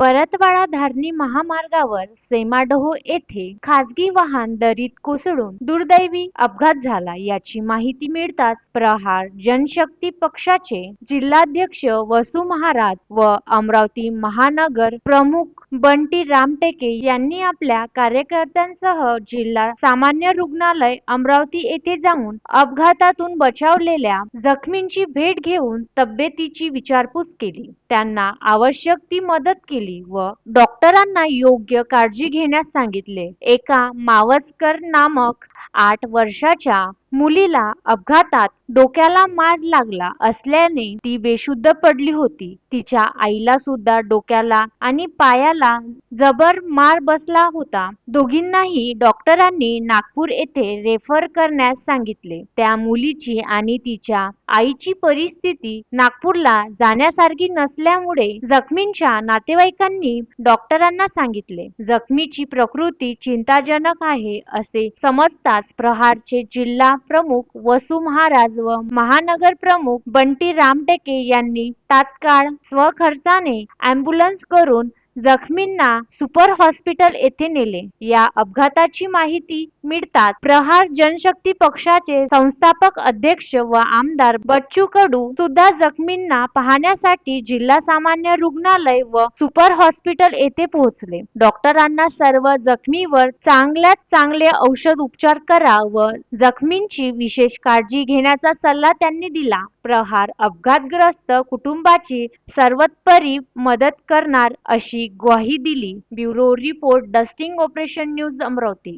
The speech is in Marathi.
परतवाडा धारणी महामार्गावर सेमाडहो येथे खासगी वाहन दरीत कोसळून दुर्दैवी अपघात झाला. याची माहिती मिळताच प्रहार जनशक्ती पक्षाचे जिल्हाध्यक्ष वसु महाराज व अमरावती महानगर प्रमुख बंटी रामटेके यांनी आपल्या कार्यकर्त्यांसह जिल्हा सामान्य रुग्णालय अमरावती येथे जाऊन अपघातातून बचावलेल्या जखमींची भेट घेऊन तब्येतीची विचारपूस केली. त्यांना आवश्यक ती मदत केली. व डॉक्टरांना योग्य काळजी घेण्यास सांगितले. एका मावसकर नामक आठ वर्षाच्या मुलीला अपघातात डोक्याला मार लागला असल्याने ती बेशुद्ध पडली होती. तिच्या आईला सुद्धा डोक्याला आणि पायाला जबर मार बसला होता. दोघींनाही डॉक्टरांनी नागपूर येथे रेफर करण्यास सांगितले. त्या मुलीची आणि तिच्या आईची परिस्थिती नागपूरला जाण्यासारखी नसल्यामुळे जखमींच्या नातेवाईकांनी डॉक्टरांना सांगितले. जखमीची प्रकृती चिंताजनक आहे असे समजताच प्रहारचे जिल्हा प्रमुख वसु महाराज व महानगर प्रमुख बंटी रामटेके यांनी तात्काळ स्वखर्चाने अँब्युलन्स करून जखमींना सुपर हॉस्पिटल येथे नेले. या अपघाताची माहिती मिळताच प्रहार जनशक्ती पक्षाचे संस्थापक अध्यक्ष व आमदार बच्चू कडू सुद्धा जखमींना पाहण्यासाठी जिल्हा सामान्य रुग्णालय व सुपर हॉस्पिटल येथे पोहोचले. डॉक्टरांना सर्व जखमीवर चांगल्यात चांगले औषध उपचार करा व जखमींची विशेष काळजी घेण्याचा सल्ला त्यांनी दिला. प्रहार अपघातग्रस्त कुटुंबाची सर्वतपरी मदत करणार अशी ग्वाही दिली. Bureau report dusting operation news Amravati.